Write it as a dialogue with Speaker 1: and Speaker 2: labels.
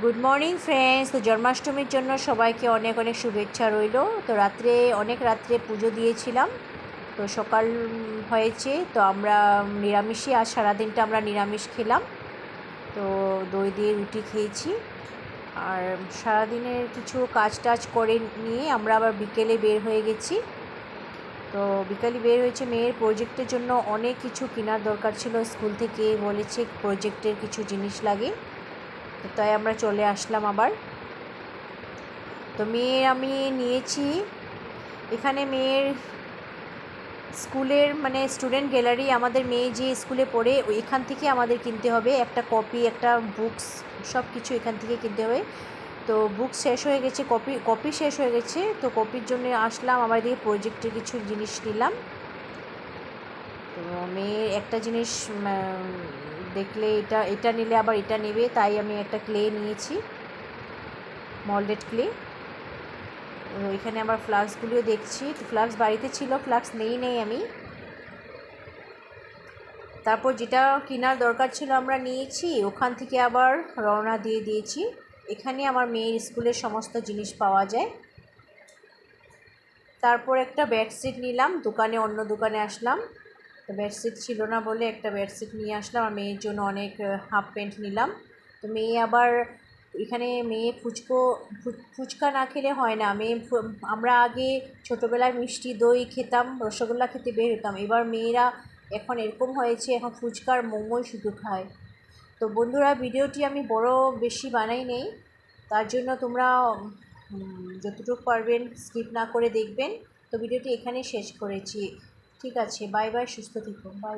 Speaker 1: Good morning friends তো জন্মাষ্টমীর জন্য সবাইকে অনেক অনেক শুভেচ্ছা রইল। তো রাত্রে, অনেক রাত্রে পুজো দিয়েছিলাম। তো সকাল হয়েছে, তো আমরা নিরামিষই আজ সারাদিনটা আমরা নিরামিষ খেলাম। তো দই দিয়ে রুটি খেয়েছি। আর সারাদিনের কিছু কাজ টাজ করে নিয়ে আমরা আবার বিকেলে বের হয়ে গেছি। তো বিকালে বের হয়েছে মেয়ের প্রজেক্টের জন্য অনেক কিছু কেনার দরকার ছিল। স্কুল থেকে বলেছে প্রজেক্টের কিছু জিনিস লাগে। তাই আমরা চলে আসলাম আবার। তো মেয়ের আমি নিয়েছি। এখানে মেয়ের স্কুলের মানে স্টুডেন্ট গ্যালারি আমাদের মেয়ে যে স্কুলে পড়ে, এখান থেকে আমাদের কিনতে হবে। একটা কপি, একটা বুকস, সব কিছু এখান থেকে কিনতে হবে। তো বুক শেষ হয়ে গেছে, কপি কপি শেষ হয়ে গেছে। তো কপির জন্য আসলাম, আমার দিকে প্রজেক্টের কিছু জিনিস নিলাম। তো মেয়ের একটা জিনিস দেখলে এটা এটা নিলে আবার এটা নেবে, তাই আমি একটা ক্লে নিয়েছি। মল্ডেড ক্লে এখানে আবার ফ্লাক্সগুলিও দেখছি। ফ্লাক্স বাড়িতে ছিল ফ্লাক্স নেই নেই আমি। তারপর যেটা কেনার দরকার ছিল আমরা নিয়েছি, ওখান থেকে আবার রওনা দিয়ে দিয়েছি। এখানে আমার মেয়ের স্কুলের সমস্ত জিনিস পাওয়া যায়। তারপর একটা বেডশিট নিলাম, দোকানে, অন্য দোকানে আসলাম। তো বেডশিট ছিল না বলে একটা বেডশিট নিয়ে আসলাম। আর মেয়ের জন্য অনেক হাফ প্যান্ট নিলাম। তো মেয়ে আবার এখানে মেয়ে ফুচকো ফুচকা না খেলে হয় না। মেয়ে আমরা আগে ছোটোবেলায় মিষ্টি দই খেতাম, রসগোল্লা খেতে বের হতাম। এবার মেয়েরা এখন এরকম হয়েছে, এখন ফুচকার মোমোই শুধু খায়। তো বন্ধুরা, ভিডিওটি আমি বড় বেশি বানাই নেই। তার জন্য তোমরা যতটুকু পারবেন স্কিপ না করে দেখবেন। তো ভিডিওটি এখানে শেষ করেছি। ঠিক আছে বাই বাই সুস্থ থেকো বাই